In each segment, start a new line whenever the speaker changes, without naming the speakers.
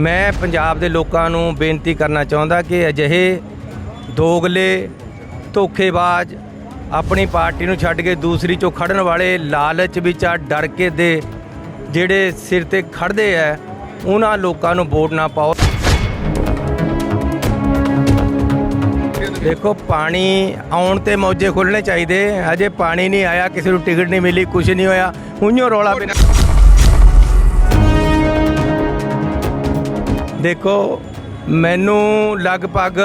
ਮੈਂ ਪੰਜਾਬ ਦੇ ਲੋਕਾਂ ਨੂੰ ਬੇਨਤੀ ਕਰਨਾ ਚਾਹੁੰਦਾ ਕਿ ਅਜਿਹੇ ਦੋਗਲੇ ਧੋਖੇਬਾਜ਼ ਆਪਣੀ ਪਾਰਟੀ ਨੂੰ ਛੱਡ ਕੇ ਦੂਸਰੀ ਚੋਂ ਖੜਨ ਵਾਲੇ ਲਾਲਚ ਵਿੱਚ ਆ ਡਰ ਕੇ ਦੇ ਜਿਹੜੇ ਸਿਰ ਤੇ ਖੜਦੇ ਆ, ਉਹਨਾਂ ਲੋਕਾਂ ਨੂੰ ਵੋਟ ਨਾ ਪਾਓ। ਦੇਖੋ, ਪਾਣੀ ਆਉਣ ਤੇ ਮੌਜੇ ਖੁੱਲਣੇ ਚਾਹੀਦੇ। ਅਜੇ ਪਾਣੀ ਨਹੀਂ ਆਇਆ, ਕਿਸੇ ਨੂੰ ਟਿਕਟ ਨਹੀਂ ਮਿਲੀ ਕੁਝ ਨਹੀਂ ਹੋਇਆ। ਹੁਈਓ ਰੌਲਾ ਬਿਨਾ ਦੇਖੋ, ਮੈਨੂੰ ਲਗਭਗ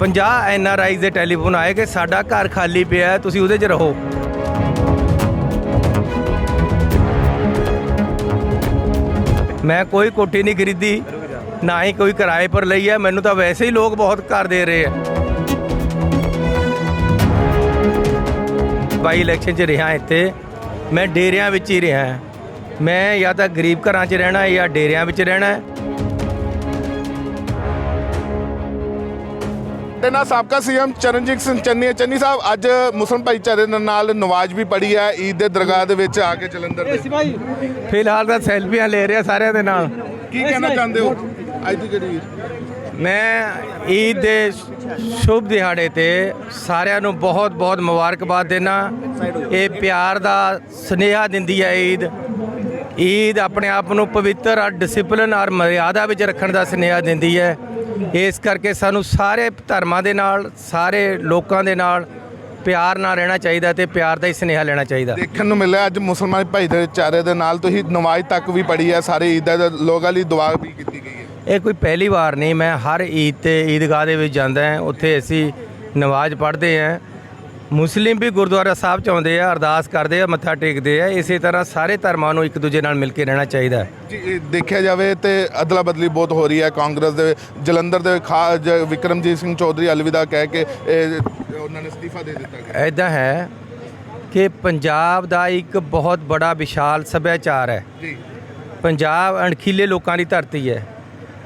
50 ਐਨ ਆਰ ਆਈ ਦੇ ਟੈਲੀਫੋਨ ਆਏ ਕਿ ਸਾਡਾ ਘਰ ਖਾਲੀ ਪਿਆ ਤੁਸੀਂ ਉਹਦੇ 'ਚ ਰਹੋ। ਮੈਂ ਕੋਈ ਕੋਠੀ ਨਹੀਂ ਖਰੀਦੀ, ਨਾ ਹੀ ਕੋਈ ਕਿਰਾਏ ਪਰ ਲਈ ਹੈ, ਮੈਨੂੰ ਤਾਂ ਵੈਸੇ ਹੀ ਲੋਕ ਬਹੁਤ ਘਰ ਦੇ ਰਹੇ ਆ ਬਾਈ ਇਲੈਕਸ਼ਨ 'ਚ ਰਿਹਾ ਇੱਥੇ, ਮੈਂ ਡੇਰਿਆਂ ਵਿੱਚ ਹੀ ਰਿਹਾ। ਮੈਂ ਜਾਂ ਤਾਂ ਗਰੀਬ ਘਰਾਂ 'ਚ ਰਹਿਣਾ ਜਾਂ ਡੇਰਿਆਂ ਵਿੱਚ ਰਹਿਣਾ
ਤੇ ਨਾਲ ਸਾਬਕਾ ਸੀਐਮ ਚਰਨਜੀਤ ਸਿੰਘ ਚੰਨੀ ਹੈ। ਚੰਨੀ ਸਾਹਿਬ ਅੱਜ ਮੁਸਲਮਾਨ ਭਾਈਚਾਰੇ ਦੇ ਨਾਲ ਨਵਾਜ਼ ਵੀ ਪੜੀ ਹੈ ਈਦ ਦੇ ਦਰਗਾਹ ਦੇ ਵਿੱਚ ਆ ਕੇ ਜਲੰਧਰ ਦੇ।
ਫਿਲਹਾਲ ਤਾਂ ਸੈਲਫੀਆਂ ਲੈ ਰਿਹਾ ਸਾਰਿਆਂ ਦੇ ਨਾਲ।
ਕੀ ਕਹਿਣਾ ਚਾਹੁੰਦੇ ਹੋ? ਅੱਜ ਦੀ ਜਿਹੜੀ?
ਮੈਂ ਈਦ ਦੇ ਸ਼ੁਭ ਦਿਹਾੜੇ ਤੇ ਸਾਰਿਆਂ ਨੂੰ ਬਹੁਤ ਬਹੁਤ ਮੁਬਾਰਕਬਾਦ ਦੇਣਾ ਇਹ ਪਿਆਰ ਦਾ ਸੁਨੇਹਾ ਦਿੰਦੀ ਹੈ ਈਦ। ਈਦ ਆਪਣੇ ਆਪ ਨੂੰ ਪਵਿੱਤਰ ਔਰ ਡਿਸਪਲਿਨ ਔਰ ਮਰਿਆਦਾ ਵਿੱਚ ਰੱਖਣ ਦਾ ਸੁਨੇਹਾ ਦਿੰਦੀ ਹੈ। ਇਸ ਕਰਕੇ ਸਾਨੂੰ ਸਾਰੇ ਧਰਮਾਂ ਦੇ ਨਾਲ ਸਾਰੇ ਲੋਕਾਂ ਦੇ ਨਾਲ ਪਿਆਰ ਨਾਲ ਰਹਿਣਾ ਚਾਹੀਦਾ ਤੇ ਪਿਆਰ ਦਾ ਹੀ ਸੁਨੇਹਾ ਲੈਣਾ ਚਾਹੀਦਾ।
ਦੇਖਣ ਨੂੰ ਮਿਲਿਆ ਅੱਜ ਮੁਸਲਮਾਨ ਭਾਈਚਾਰੇ ਦੇ ਨਾਲ ਤੁਸੀਂ ਨਵਾਜ਼ ਤੱਕ ਵੀ ਪੜੀ ਹੈ ਸਾਰੇ ਈਦ ਦੇ ਲੋਕਾਂ ਲਈ ਦੁਆ ਵੀ ਕੀਤੀ ਗਈ ਹੈ।
ਇਹ ਕੋਈ ਪਹਿਲੀ ਵਾਰ ਨਹੀਂ ਮੈਂ ਹਰ ਈਦ ਤੇ ਈਦਗਾਹ ਦੇ ਵਿੱਚ ਜਾਂਦਾ ਹਾਂ ਉੱਥੇ ਅਸੀਂ ਨਮਾਜ਼ ਪੜ੍ਹਦੇ ਹਾਂ। ਮੁਸਲਿਮ ਵੀ ਗੁਰਦੁਆਰਾ ਸਾਹਿਬ ਚ ਆਉਂਦੇ ਆ ਅਰਦਾਸ ਕਰਦੇ ਆ ਮੱਥਾ ਟੇਕਦੇ ਆ ਇਸੇ ਤਰ੍ਹਾਂ ਸਾਰੇ ਧਰਮਾਂ ਨੂੰ ਇੱਕ ਦੂਜੇ ਨਾਲ ਮਿਲ ਕੇ ਰਹਿਣਾ ਚਾਹੀਦਾ ਹੈ।
ਜੀ ਇਹ ਦੇਖਿਆ ਜਾਵੇ ਤੇ ਅਦਲਾ ਬਦਲੀ ਬਹੁਤ ਹੋ ਰਹੀ ਹੈ। ਕਾਂਗਰਸ ਦੇ ਜਲੰਧਰ ਦੇ ਖਾ ਜ- ਵਿਕਰਮਜੀਤ ਸਿੰਘ ਚੌਧਰੀ ਅਲਵਿਦਾ ਕਹਿ ਕੇ ਇਹ ਉਹਨਾਂ ਨੇ ਅਸਤੀਫਾ ਦੇ ਦਿੱਤਾ ਗਿਆ।
ਐਦਾਂ ਹੈ ਕਿ ਪੰਜਾਬ ਦਾ ਇੱਕ ਬਹੁਤ ਬੜਾ ਵਿਸ਼ਾਲ ਸੱਭਿਆਚਾਰ ਹੈ।
ਜੀ।
ਪੰਜਾਬ ਅਣਖੀਲੇ ਲੋਕਾਂ ਦੀ ਧਰਤੀ ਹੈ।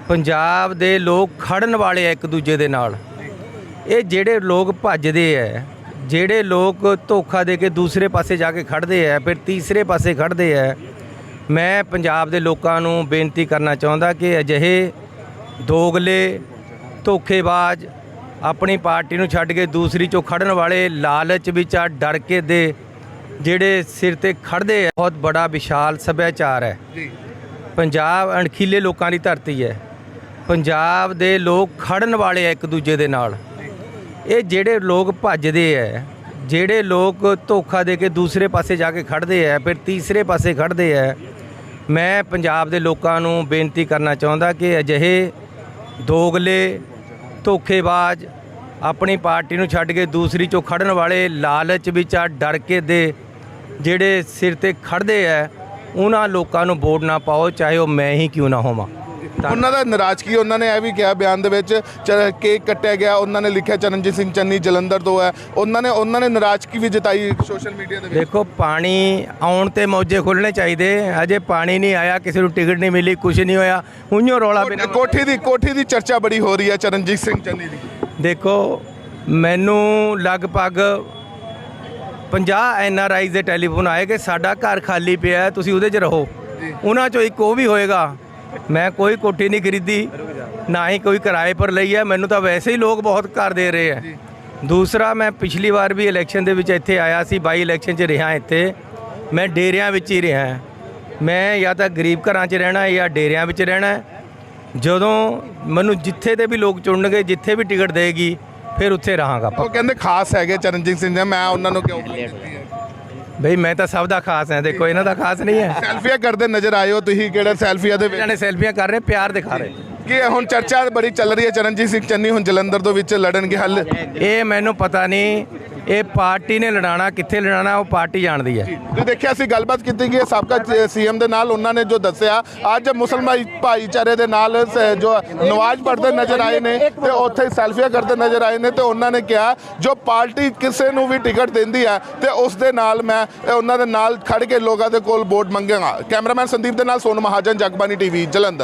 ਪੰਜਾਬ ਦੇ ਲੋਕ ਖੜਨ ਵਾਲੇ ਆ ਇੱਕ ਦੂਜੇ ਦੇ ਨਾਲ। ਇਹ ਜਿਹੜੇ ਲੋਕ ਭੱਜਦੇ ਐ ਜਿਹੜੇ ਲੋਕ ਧੋਖਾ ਦੇ ਕੇ ਦੂਸਰੇ ਪਾਸੇ ਜਾ ਕੇ ਖੜਦੇ ਐ ਫਿਰ ਤੀਸਰੇ ਪਾਸੇ ਖੜਦੇ ਐ ਮੈਂ ਪੰਜਾਬ ਦੇ ਲੋਕਾਂ ਨੂੰ ਬੇਨਤੀ ਕਰਨਾ ਚਾਹੁੰਦਾ ਕਿ ਅਜਿਹੇ ਦੋਗਲੇ ਧੋਖੇਬਾਜ਼ ਆਪਣੀ ਪਾਰਟੀ ਨੂੰ ਛੱਡ ਕੇ ਦੂਸਰੀ ਚੋਂ ਖੜਨ ਵਾਲੇ ਲਾਲਚ ਵਿੱਚ ਆ ਡਰ ਕੇ ਦੇ ਜਿਹੜੇ ਸਿਰ ਤੇ ਖੜਦੇ ਐ ਬਹੁਤ ਬੜਾ ਵਿਸ਼ਾਲ ਸੱਭਿਆਚਾਰ ਹੈ।
ਜੀ।
ਪੰਜਾਬ ਅਣਖੀਲੇ ਲੋਕਾਂ ਦੀ ਧਰਤੀ ਹੈ। ਪੰਜਾਬ ਦੇ ਲੋਕ ਖੜਨ ਵਾਲੇ ਆ ਇੱਕ ਦੂਜੇ ਦੇ ਨਾਲ। ਇਹ ਜਿਹੜੇ ਲੋਕ ਭੱਜਦੇ ਐ, ਜਿਹੜੇ ਲੋਕ ਧੋਖਾ ਦੇ ਕੇ ਦੂਸਰੇ ਪਾਸੇ ਜਾ ਕੇ ਖੜਦੇ ਐ, ਫਿਰ ਤੀਸਰੇ ਪਾਸੇ ਖੜਦੇ ਐ, ਮੈਂ ਪੰਜਾਬ ਦੇ ਲੋਕਾਂ ਨੂੰ ਬੇਨਤੀ ਕਰਨਾ ਚਾਹੁੰਦਾ ਕਿ ਅਜਿਹੇ ਦੋਗਲੇ, ਧੋਖੇਬਾਜ਼ ਆਪਣੀ ਪਾਰਟੀ ਨੂੰ ਛੱਡ ਕੇ ਦੂਸਰੀ ਚੋਂ ਖੜਨ ਵਾਲੇ ਲਾਲਚ ਵਿੱਚ ਆ ਡਰ ਕੇ ਦੇ ਜਿਹੜੇ ਸਿਰ ਤੇ ਖੜਦੇ ਐ, ਉਹਨਾਂ ਲੋਕਾਂ ਨੂੰ ਵੋਟ ਨਾ ਪਾਓ, ਚਾਹੇ ਉਹ ਮੈਂ ਹੀ ਕਿਉਂ ਨਾ ਹੋਵਾਂ।
ਉਹਨਾਂ ਦਾ ਨਾਰਾਜ਼ਗੀ ਉਹਨਾਂ ਨੇ ਇਹ ਵੀ ਕਿਹਾ ਬਿਆਨ ਦੇ ਵਿੱਚ ਕੇਕ ਕੱਟਿਆ ਗਿਆ ਉਹਨਾਂ ਨੇ ਲਿਖਿਆ ਚਰਨਜੀਤ ਸਿੰਘ ਚੰਨੀ ਜਲੰਧਰ ਤੋਂ ਹੈ। ਉਹਨਾਂ ਨੇ ਉਹਨਾਂ ਨੇ ਨਾਰਾਜ਼ਗੀ ਵੀ ਜਤਾਈ ਸੋਸ਼ਲ ਮੀਡੀਆ ਦੇ ਵਿੱਚ?
ਦੇਖੋ ਪਾਣੀ ਆਉਣ ਤੇ ਮੌਜੇ ਖੁੱਲਣੇ ਚਾਹੀਦੇ। ਅਜੇ ਪਾਣੀ ਨਹੀਂ ਆਇਆ ਕਿਸੇ ਨੂੰ ਟਿਕਟ ਨਹੀਂ ਮਿਲੀ ਕੁਝ ਨਹੀਂ ਹੋਇਆ। ਹੁਈਓ ਰੌਲਾ ਬਿਨਾ
ਕੋਠੀ ਦੀ ਕੋਠੀ ਦੀ ਚਰਚਾ ਬੜੀ ਹੋ ਰਹੀ ਹੈ ਚਰਨਜੀਤ ਸਿੰਘ ਚੰਨੀ ਦੀ।
ਦੇਖੋ ਮੈਨੂੰ ਲਗਭਗ 50 ਐਨ ਆਰ ਆਈ ਦੇ ਟੈਲੀਫੋਨ ਆਏ ਕਿ ਸਾਡਾ ਘਰ ਖਾਲੀ ਪਿਆ ਤੁਸੀਂ ਉਹਦੇ 'ਚ ਰਹੋ। ਉਹਨਾਂ 'ਚੋਂ ਇੱਕ ਉਹ ਵੀ ਹੋਏਗਾ ਮੈਂ ਕੋਈ ਕੋਠੀ ਨਹੀਂ ਖਰੀਦੀ, ਨਾ ਹੀ ਕੋਈ ਕਿਰਾਏ ਪਰ ਲਈ ਹੈ। ਮੈਨੂੰ ਤਾਂ ਵੈਸੇ ਹੀ ਲੋਕ ਬਹੁਤ ਘਰ ਦੇ ਰਹੇ ਹੈ। ਦੂਸਰਾ, ਮੈਂ ਪਿਛਲੀ ਵਾਰ ਵੀ ਇਲੈਕਸ਼ਨ ਦੇ ਵਿੱਚ ਇੱਥੇ ਆਇਆ ਸੀ, ਬਾਈ ਇਲੈਕਸ਼ਨ 'ਚ ਰਿਹਾ ਇੱਥੇ। ਮੈਂ ਡੇਰਿਆਂ ਵਿੱਚ ਹੀ ਰਿਹਾ ਮੈਂ ਜਾਂ ਤਾਂ ਗਰੀਬ ਘਰਾਂ 'ਚ ਰਹਿਣਾ ਜਾਂ ਡੇਰਿਆਂ ਵਿੱਚ ਰਹਿਣਾ ਜਦੋਂ ਮੈਨੂੰ ਜਿੱਥੇ ਤੇ ਵੀ ਲੋਕ ਚੁਣਨਗੇ, ਜਿੱਥੇ ਵੀ ਟਿਕਟ ਦੇਗੀ, ਫਿਰ ਉੱਥੇ ਰਹਾਂਗਾ
ਉਹ ਕਹਿੰਦੇ ਖਾਸ ਹੈਗੇ ਚਰਨਜੀਤ ਸਿੰਘ ਜੀ, ਮੈਂ ਉਹਨਾਂ ਨੂੰ ਕਿਉਂ ਕੀਤੀ ਹੈ
ਬਈ ਮੈਂ ਤਾਂ ਸਭ ਦਾ ਖਾਸ ਹਾਂ ਦੇਖੋ ਇਹਨਾਂ ਦਾ ਖਾਸ ਨਹੀਂ ਹੈ।
ਸੈਲਫੀਆਂ ਕਰਦੇ ਨਜ਼ਰ ਆਏ ਹੋ ਤੁਸੀਂ ਕਿਹੜੇ ਸੈਲਫੀਆਂ ਦੇ
ਇਹਨਾਂ ਨੇ ਸੈਲਫੀਆਂ ਕਰ ਰਹੇ ਪਿਆਰ ਦਿਖਾ ਰਹੇ।
ਕੀ ਹੁਣ ਚਰਚਾ ਬੜੀ ਚੱਲ ਰਹੀ ਹੈ ਚਰਨਜੀਤ ਸਿੰਘ ਚੰਨੀ ਹੁਣ ਜਲੰਧਰ ਦੇ ਵਿੱਚ ਲੜਨਗੇ ਹੱਲ?
ਇਹ ਮੈਨੂੰ ਪਤਾ ਨਹੀਂ ਇਹ ਪਾਰਟੀ ਨੇ ਲੜਾਣਾ ਕਿੱਥੇ ਲੜਾਣਾ ਉਹ ਪਾਰਟੀ ਜਾਣਦੀ ਹੈ।
ਤੁਸੀਂ ਦੇਖਿਆ ਸੀ, ਗੱਲਬਾਤ ਕੀਤੀ ਗਈ ਹੈ, ਸਾਬਕਾ ਸੀਐਮ ਦੇ ਨਾਲ ਉਹਨਾਂ ਨੇ ਜੋ ਦੱਸਿਆ, ਅੱਜ ਮੁਸਲਮਾਨ ਭਾਈਚਾਰੇ ਦੇ ਨਾਲ ਸ- ਜੋ ਨਵਾਜ਼ ਪੜ੍ਹਦੇ ਨਜ਼ਰ ਆਏ ਨੇ ਤੇ ਉੱਥੇ ਸੈਲਫੀਆਂ ਕਰਦੇ ਨਜ਼ਰ ਆਏ ਨੇ ਤੇ ਉਹਨਾਂ ਨੇ ਕਿਹਾ, ਜੋ ਪਾਰਟੀ ਕਿਸੇ ਨੂੰ ਵੀ ਟਿਕਟ ਦਿੰਦੀ ਹੈ ਤੇ ਉਸ ਦੇ ਨਾਲ ਮੈਂ, ਇਹ ਉਹਨਾਂ ਦੇ ਨਾਲ ਖੜ ਕੇ ਲੋਕਾਂ ਦੇ ਕੋਲ ਵੋਟ ਮੰਗਾਂਗਾ। ਕੈਮਰਾਮੈਨ ਸੰਦੀਪ ਦੇ ਨਾਲ ਸੋਨ ਮਹਾਜਨ ਜਗਬਾਨੀ ਟੀਵੀ, ਜਲੰਧਰ।